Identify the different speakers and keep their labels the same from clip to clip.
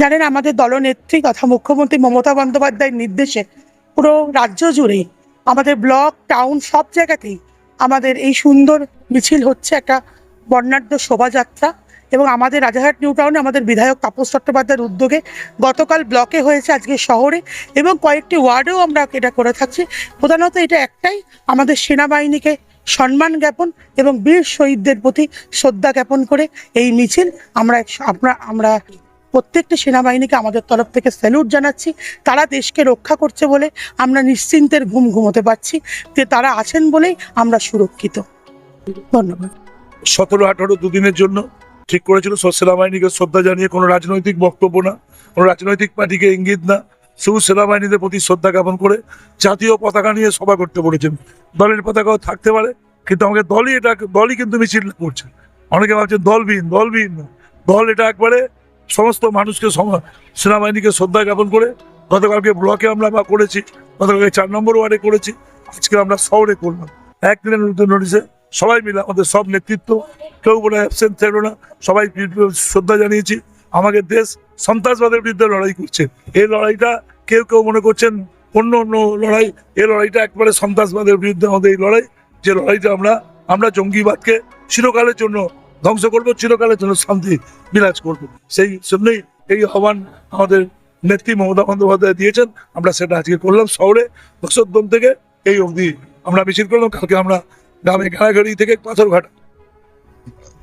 Speaker 1: জানেন, আমাদের দলনেত্রী তথা মুখ্যমন্ত্রী মমতা বন্দ্যোপাধ্যায়ের নির্দেশে পুরো রাজ্য জুড়েই আমাদের ব্লক, টাউন সব জায়গাতেই আমাদের এই সুন্দর মিছিল হচ্ছে একটা বর্ণাঢ্য শোভাযাত্রা এবং আমাদের রাজারহাট নিউ টাউনে আমাদের বিধায়ক তাপস চট্টোপাধ্যায়ের উদ্যোগে গতকাল ব্লকে হয়েছে আজকে শহরে এবং কয়েকটি ওয়ার্ডেও আমরা এটা করে থাকছি। প্রধানত এটা একটাই, আমাদের সেনাবাহিনীকে সম্মান জ্ঞাপন এবং বীর শহীদদের প্রতি শ্রদ্ধা জ্ঞাপন করে এই মিছিল আমরা আমরা আমরা প্রত্যেকটি সেনাবাহিনীকে আমাদের তরফ থেকে স্যালুট জানাচ্ছি। তারা দেশকে রক্ষা করছে বলে আমরা নিশ্চিন্তের ঘুম ঘুমোতে পারছি। যে তারা আছেন বলেই আমরা সুরক্ষিত। ধন্যবাদ।
Speaker 2: সতেরো, আঠারো দুদিনের জন্য ঠিক করেছিল। সেনাবাহিনীকে শ্রদ্ধা জানিয়ে কোনো রাজনৈতিক বক্তব্য না, কোনো রাজনৈতিক পার্টিকে ইঙ্গিত না, শুধু সেনাবাহিনীদের প্রতি শ্রদ্ধা জ্ঞাপন করে জাতীয় পতাকা নিয়ে সভা করতে বলেছেন। দলের পতাকাও থাকতে পারে, কিন্তু আমাকে দলই এটা, দলই কিন্তু মিছিল করছে। অনেকে ভাবছে দলবিহীন দলবিহীন দল এটা একবারে সমস্ত মানুষকে সেনাবাহিনীকে শ্রদ্ধা জ্ঞাপন করে গতকালকে ব্লকে আমরা বা করেছি, গতকালকে চার নম্বর ওয়ার্ডে করেছি, আজকে আমরা শহরে করলাম। একদিনের নতুন নোটিশে সবাই মিলে আমাদের সব নেতৃত্ব, কেউ বলে অ্যাবসেন্ট থাকল না, সবাই শ্রদ্ধা জানিয়েছি, আমাদের দেশ সন্ত্রাসবাদের বিরুদ্ধে লড়াই করছে। এই লড়াইটা কেউ কেউ মনে করছেন অন্য অন্য লড়াই, এই লড়াইটা একবারে সন্ত্রাসবাদের বিরুদ্ধে আমাদের এই লড়াই, যে লড়াইটা আমরা আমরা জঙ্গিবাদকে চিরকালের জন্য ধ্বংস করব, চিরকালের জন্য শান্তি বিরাজ করব। সেই জন্যই এই আহ্বান আমাদের নেত্রী মমতা বন্দ্যোপাধ্যায় দিয়েছেন। আমরা সেটা আজকে করলাম শহরে দশোদ্দম থেকে এই অবধি আমরা মিছিল করলাম। কালকে আমরা গ্রামে ঘাড়াঘাড়ি থেকে পাথরঘাট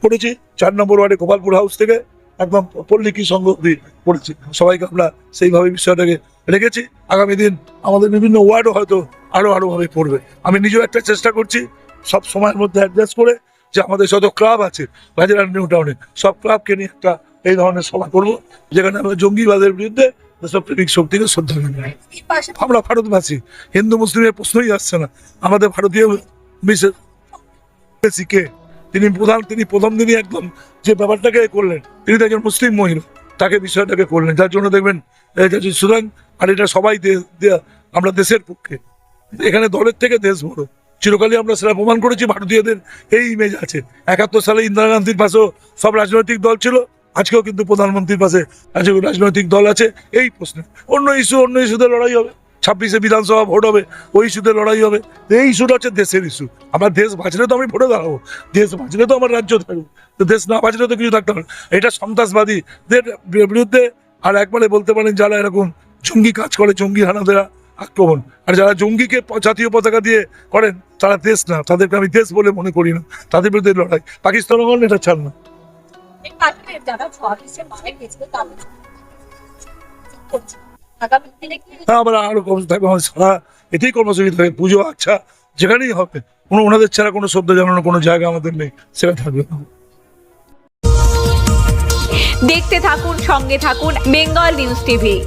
Speaker 2: করেছি চার নম্বর ওয়ার্ডে গোপালপুর হাউস থেকে একদম পল্লিকি সংঘ অবধি করেছি সবাইকে আমরা সেইভাবে বিষয়টাকে রেখেছি। আগামী দিন আমাদের বিভিন্ন ওয়ার্ডও হয়তো আরও আরও ভাবে পড়বে। আমি নিজেও একটা চেষ্টা করছি সব সময়ের মধ্যে অ্যাডজাস্ট করে যে আমাদের যত ক্লাব আছে রাজারহাট নিউ টাউনে সব ক্লাবকে নিয়ে একটা এই ধরনের সভা করব, যেখানে আমরা জঙ্গিবাদের বিরুদ্ধে সব শক্তিকে শ্রদ্ধা জানাব আমরা ভারতবাসী, হিন্দু মুসলিমের প্রশ্নই আসছে না। আমাদের ভারতীয় বেশি কে, তিনি প্রধান, তিনি প্রথম দিনই একদম যে ব্যাপারটাকে করলেন, তিনি তো একজন মুসলিম মহিলা, তাকে বিষয়টাকে করলেন। যার জন্য দেখবেন সুতরাং, আর এটা সবাই আমরা দেশের পক্ষে, এখানে দলের থেকে দেশ বড়। চিরকালই আমরা সেটা প্রমাণ করেছি, ভারতীয়দের এই ইমেজ আছে। একাত্তর সালে ইন্দিরা গান্ধীর পাশেও সব রাজনৈতিক দল ছিল, আজকেও কিন্তু প্রধানমন্ত্রীর পাশে আজকে রাজনৈতিক দল আছে, এই প্রশ্নে। অন্য ইস্যু অন্য ইস্যুতে লড়াই হবে। ছাব্বিশে বিধানসভা ভোট হবে, ওই ইস্যুতে লড়াই হবে। এই ইস্যুটা হচ্ছে দেশের ইস্যু আমার দেশ বাঁচলে তো আমি ভোটে দাঁড়াবো। দেশ বাঁচলে তো আমার রাজ্য থাকবে। তো দেশ না বাঁচলে তো কিছু থাকতে পারে এটা সন্ত্রাসবাদীদের বিরুদ্ধে আর একবারে বলতে পারেন যারা এরকম জঙ্গি কাজ করে, জঙ্গি হানাদের আক্রমণ। আর যারা জঙ্গিকে প- জাতীয় পতাকা দিয়ে করেন তারা দেশ না। তাদেরকে আমি দেশ বলে মনে করি না। তাদের বিরুদ্ধে লড়াই। পাকিস্তান এটা ছাড় না। হ্যাঁ আমরা আরও কর্মসূচি থাকবে। আমাদের সারা এতেই কর্মসূচি থাকবে পুজো আচ্ছা যেখানেই হবে। কোনো ওনাদের ছাড়া কোনো জানানোর কোনো জায়গা আমাদের নেই। সেটা থাকবে না।
Speaker 3: দেখতে থাকুন সঙ্গে থাকুন বেঙ্গল নিউজ টিভি।